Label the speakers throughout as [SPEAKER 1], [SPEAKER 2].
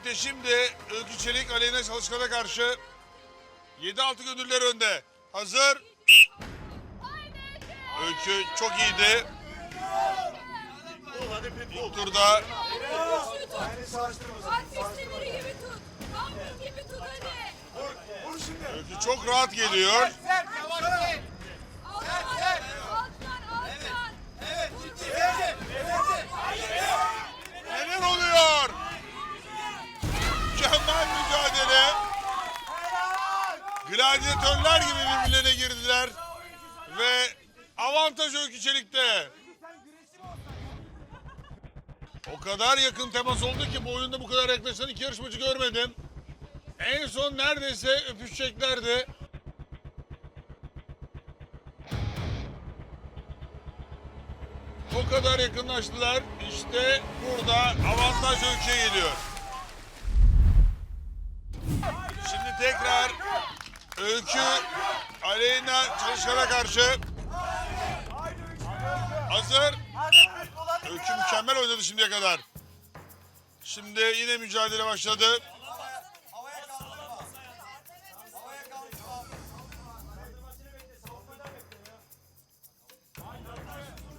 [SPEAKER 1] Dominik'te şimdi Öykü Çelik Aleyna Çalışkan'a karşı 7-6 gönüller önde. Hazır. Öykü çok iyiydi. İlk turda. Öykü çok rahat geliyor.
[SPEAKER 2] Sert, yavaş sert.
[SPEAKER 3] Alttan, alttan, alttan.
[SPEAKER 2] Verdi, verdi.
[SPEAKER 1] Neler oluyor? Mükemmel mücadele. Gladyatörler gibi birbirlerine girdiler. Ve avantaj Öykü Çelik'te. O kadar yakın temas oldu ki bu oyunda bu kadar yaklaşan iki yarışmacı görmedim. En son neredeyse öpüşeceklerdi. O kadar yakınlaştılar. İşte burada avantaj Öykü'ye geliyor. Şimdi tekrar Öykü Aleyna Çalışkan'a karşı hazır. Öykü mükemmel oynadı şimdiye kadar. Şimdi yine mücadele başladı.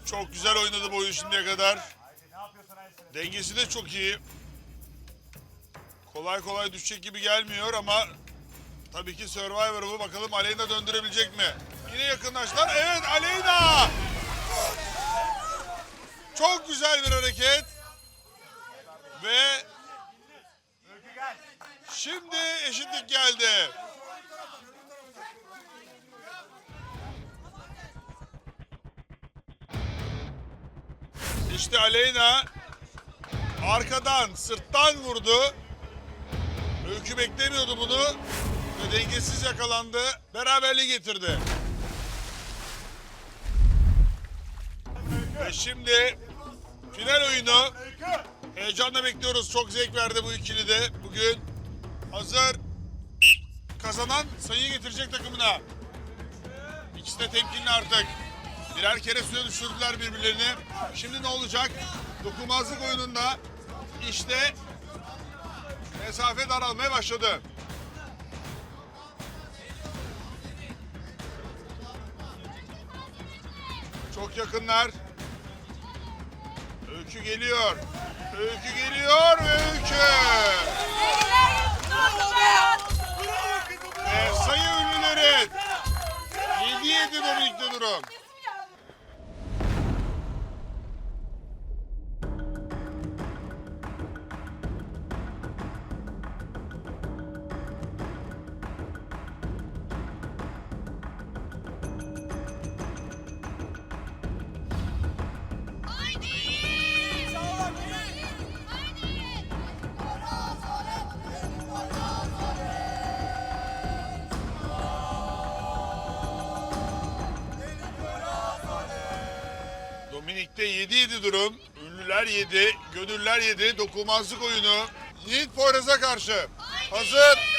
[SPEAKER 1] Çok güzel oynadı bu oyun şimdiye kadar. Dengesi de çok iyi. Kolay kolay düşecek gibi gelmiyor ama tabii ki Survivor bu. Bakalım Aleyna döndürebilecek mi? Yine yakınlaştılar. Evet Aleyna! Çok güzel bir hareket. Ve şimdi eşitlik geldi. İşte Aleyna arkadan, sırttan vurdu. Öykü beklemiyordu bunu ve dengesiz yakalandı. Beraberliği getirdi. Ve şimdi final oyunu. Heyecanla bekliyoruz. Çok zevk verdi bu ikili de bugün. Hazır. Kazanan sayıyı getirecek takımına. İkisi de temkinli artık. Birer kere suya düşürdüler birbirlerini. Şimdi ne olacak? Dokunmazlık oyununda işte mesafe daralmaya başladı. Çok yakınlar. Öykü geliyor. Öykü geliyor. Öykü. Dominik'te 7-7 durum. Ünlüler 7, gönüller 7. Dokunmazlık oyunu. Yiğit Poyraz'a karşı. Hazır.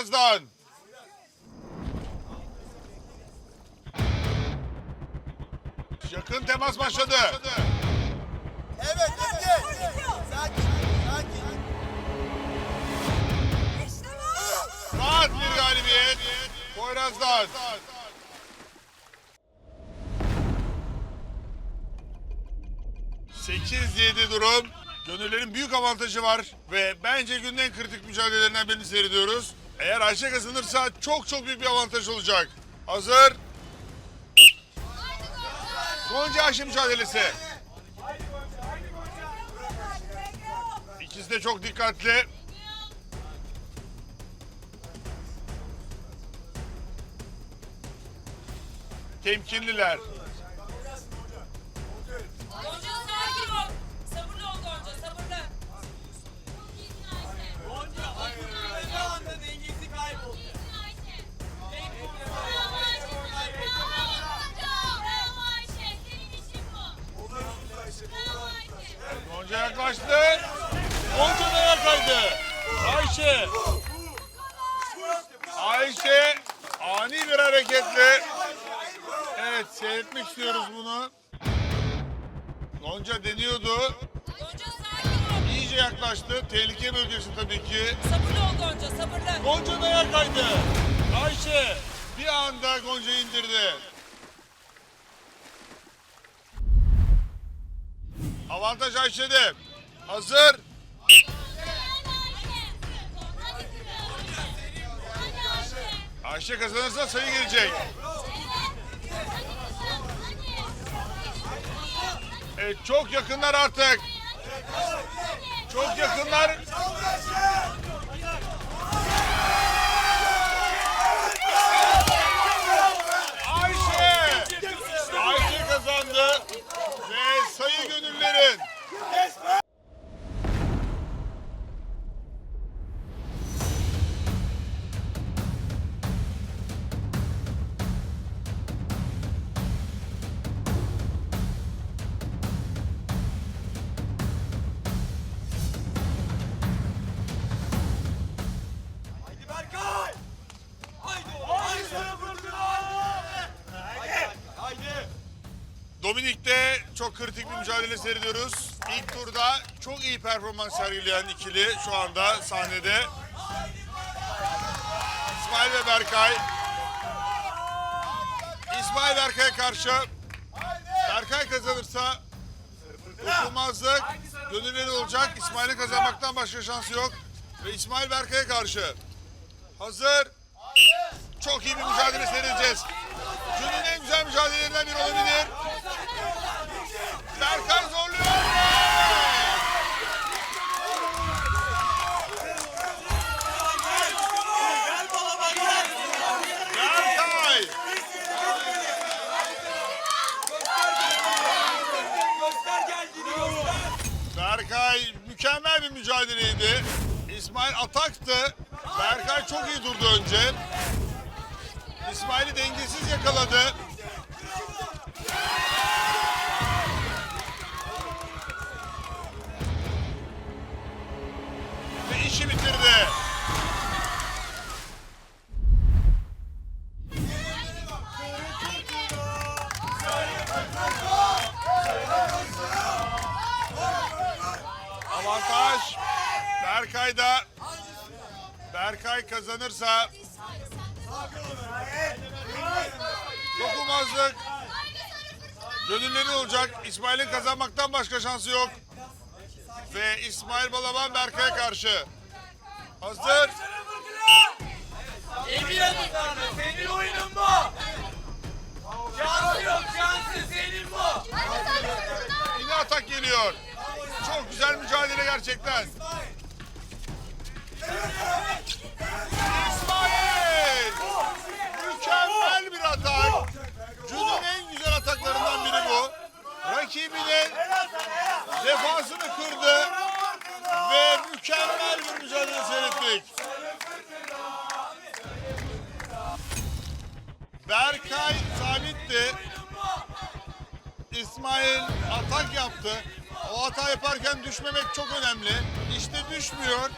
[SPEAKER 1] Poyraz'dan. Yakın temas başladı.
[SPEAKER 2] Evet, evet. Sakin, sakin.
[SPEAKER 1] Rahat bir galibiyet. Poyraz'dan. Sekiz yedi durum. Gönüllerin büyük avantajı var ve bence günün en kritik mücadelelerinden birini seyrediyoruz. Eğer Ayşe kazanırsa çok çok büyük bir avantaj olacak. Hazır. Gonca Ayşe mücadelesi. İkisi de çok dikkatli. Temkinliler. İyice yaklaştı. Tehlike bölgesi tabii ki.
[SPEAKER 3] Sabırlı ol Gonca sabırlı.
[SPEAKER 1] Gonca dayak kaydı. Ayşe bir anda Gonca indirdi. Avantaj Ayşe'de. Hazır. Ayşe kazanırsa sayı gelecek. Evet çok yakınlar artık. Çok yakınlar. Dominik'te çok kritik bir mücadele seyrediyoruz. İlk turda çok iyi performans sergileyen ikili şu anda sahnede. İsmail ve Berkay. İsmail Berkay'a karşı Berkay kazanırsa dokunmazlık gönülleri olacak. İsmail'in kazanmaktan başka şansı yok. Ve İsmail Berkay'a karşı hazır. Çok iyi bir mücadele seyredeceğiz. Günün en güzel mücadelelerinden biri olabilir. Berkay zorluyor. Berkay. Berkay mükemmel bir mücadeleydi. İsmail ataktı. Berkay çok iyi durdu önce. İsmail'i dengesiz yakaladı. Berkay kazanırsa dokunmazlık gönüllerin olacak. İsmail'in kazanmaktan başka şansı yok. Ve İsmail Balaban Berkay'a karşı. Hazır.
[SPEAKER 2] Emin adımlarla senin oyunun bu. Şansı yok şansı senin bu.
[SPEAKER 1] Yine atak geliyor. Çok güzel mücadele gerçekten. İsmail! Mükemmel bir atak. Günün en güzel ataklarından biri bu. Rakibinin defasını kırdı ve mükemmel bir mücadele seyrettik. Berkay sabitti. İsmail atak yaptı. O hata yaparken düşmemek çok önemli. İşte düşmüyor.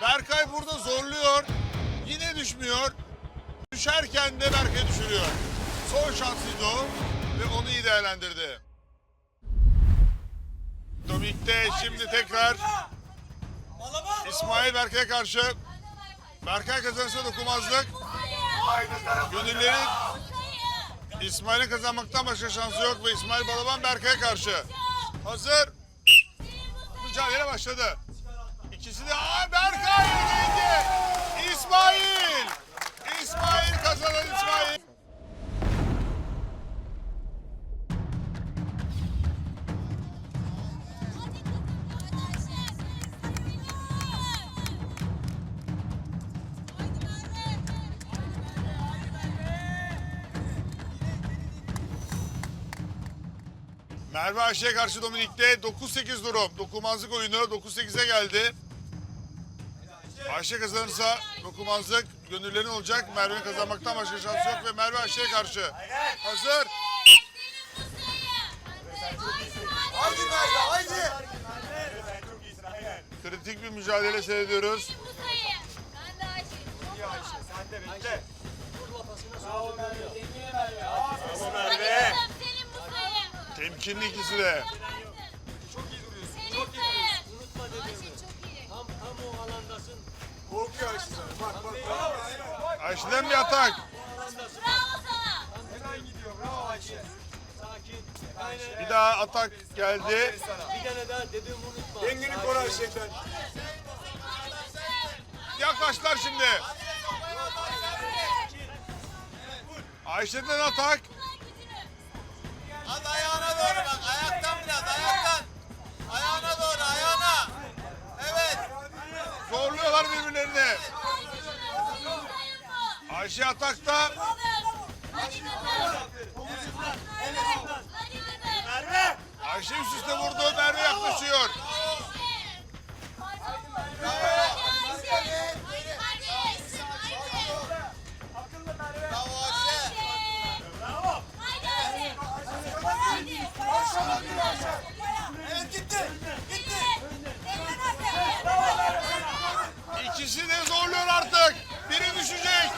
[SPEAKER 1] Berkay burada zorluyor. Yine düşmüyor. Düşerken de Berkay düşürüyor. Son şansıydı o ve onu iyi değerlendirdi. Dominik'te şimdi tekrar İsmail Berkay'a karşı. Berkay kazanırsa dokunmazlık. Gönüllerin İsmail'in kazanmaktan başka şansı yok ve İsmail Balaban Berkay'a karşı. Hazır. Mücadele başladı. İkisi de Aa, Berkay yenildi. İsmail. İsmail Merve Ayşe'ye karşı Dominik'te 9-8 durum. Dokunmazlık oyunu 9-8'e geldi. Ayşe kazanırsa dokunmazlık gönüllerin olacak. Merve'nin kazanmaktan başka şansı yok ve Merve Ayşe'ye karşı. Hazır.
[SPEAKER 2] Haydi Merve haydi.
[SPEAKER 1] Kritik bir mücadele seyrediyoruz.
[SPEAKER 2] Sen de bekle.
[SPEAKER 4] Merve. Senin bu sayın.
[SPEAKER 1] Temkinli ikisi de.
[SPEAKER 4] Senin sayın. Unutma dedim. çok iyi.
[SPEAKER 2] Korkuyor Ayşe sana. Bak bak bak.
[SPEAKER 1] Ayşe'den bir atak.
[SPEAKER 4] Bravo sana.
[SPEAKER 2] Hemen gidiyor. Bravo Ayşe.
[SPEAKER 1] Bir daha atak geldi.
[SPEAKER 2] Bir tane daha dedim unutma. Dengeni koru Ayşe'den.
[SPEAKER 1] Yaklaştılar şimdi. Ayşe'den atak.
[SPEAKER 5] Hadi ayağına doğru bak. Ayaktan biraz. Ayaktan. Ayağına doğru. Ayağına. Evet.
[SPEAKER 1] Zorluyorlar birbirlerini. Ayşe atakta.
[SPEAKER 4] Hadi kızım. Hadi kızım.
[SPEAKER 2] Merve.
[SPEAKER 1] Ayşe üst üste vurdu. Merve yaklaşıyor.
[SPEAKER 5] Bravo Evet
[SPEAKER 1] zorluyor artık. Biri düşecek.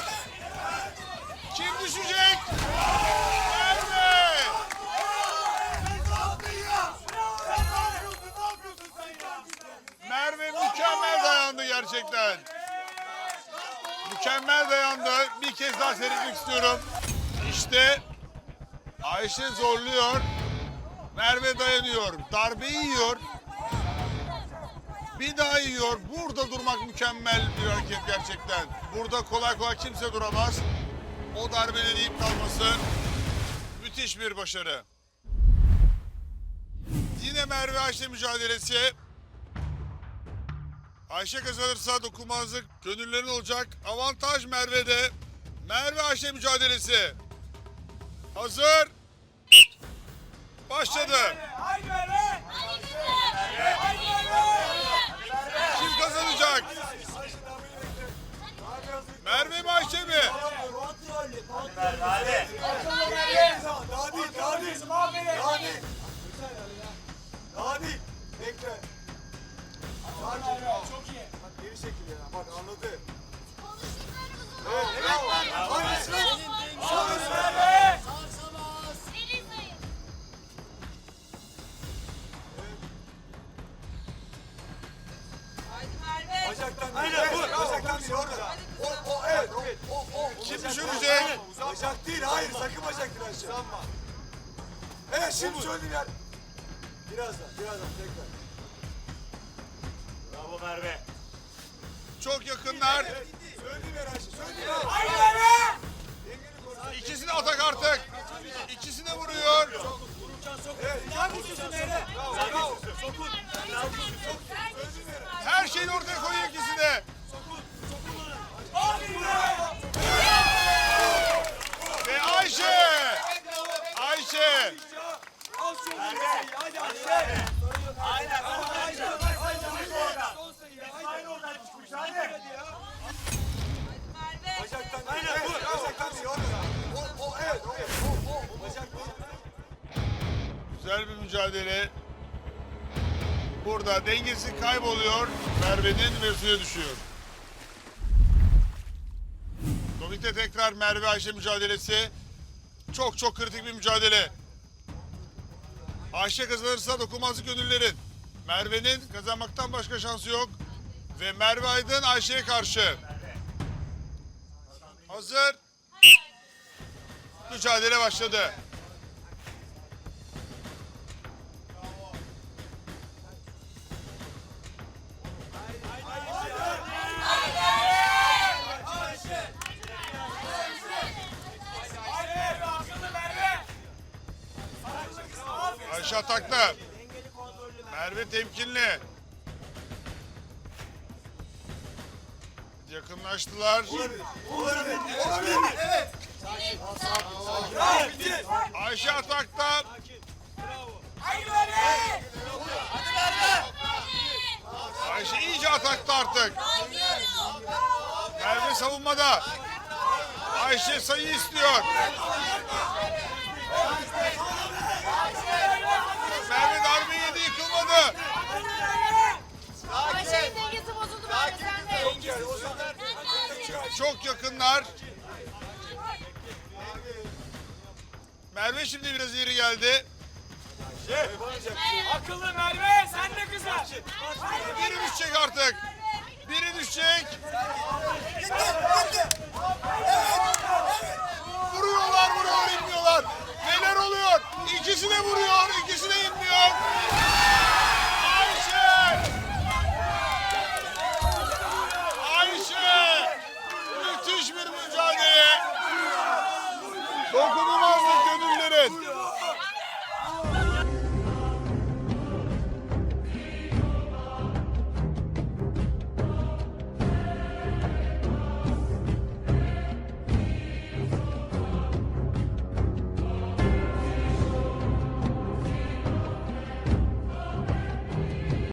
[SPEAKER 1] Kim düşecek? Merve mükemmel dayandı gerçekten. Mükemmel dayandı. Bir kez daha seyretmek istiyorum. İşte Ayşe zorluyor. Merve dayanıyor. Darbeyi yiyor. Bir daha yiyor. Burada durmak mükemmel bir hareket gerçekten. Burada kolay kolay kimse duramaz. O darbenin yiyip kalması müthiş bir başarı. Yine Merve Ayşe mücadelesi. Ayşe kazanırsa dokunmazlık gönüllerin olacak. Avantaj Merve'de. Merve Ayşe mücadelesi. Hazır. Başladı.
[SPEAKER 2] Haydi Merve.
[SPEAKER 1] Kim kazanacak? Merve Ayşe mi?
[SPEAKER 2] Hadi. Evet, şimdi söylediğim yer. Birazdan, birazdan tekrar. Bravo Merve.
[SPEAKER 1] Çok yakınlar.
[SPEAKER 2] Söylediğim yer Ayşe, söylediğim yer. Haydi Merve! Koru.
[SPEAKER 1] İkisini atak artık. İkisini de vuruyor.
[SPEAKER 2] Evet.
[SPEAKER 1] Her şeyini ortaya koyuyor ikisi de. Ve Ayşe. Ayşe.
[SPEAKER 2] Şu Merve. Hadi Ayşe. Aynen. Ayşe. Son sayı. Aynen oradan çıkmış. Hadi. Bacaktan değil. Evet, bacaktan. Orada. O, o, evet, o, o, o, o bacak değil.
[SPEAKER 1] Güzel bir mücadele. Burada dengesi kayboluyor. Merve'nin ve suya düşüyor. Dominik'te tekrar Merve Ayşe mücadelesi. Çok çok kritik bir mücadele. Ayşe kazanırsa dokunmazlık gönüllerin. Merve'nin kazanmaktan başka şansı yok. Ve Merve Aydın Ayşe'ye karşı. Hazır. Mücadele başladı. Atakta. Merve temkinli. Yakınlaştılar.
[SPEAKER 2] Olabilir. Olabilir. Evet. Bitti.
[SPEAKER 1] Ayşe atakta. Ayşe iyice atakta artık. Merve savunmada. Ayşe sayı istiyor. yakınlar. Merve şimdi biraz ileri geldi.
[SPEAKER 2] Akıllı Merve sen de kızar.
[SPEAKER 1] Biri düşecek artık. Biri düşecek.
[SPEAKER 5] Vuruyorlar vuruyor inmiyorlar. Neler oluyor? İkisi de vuruyor, ikisi de inmiyor.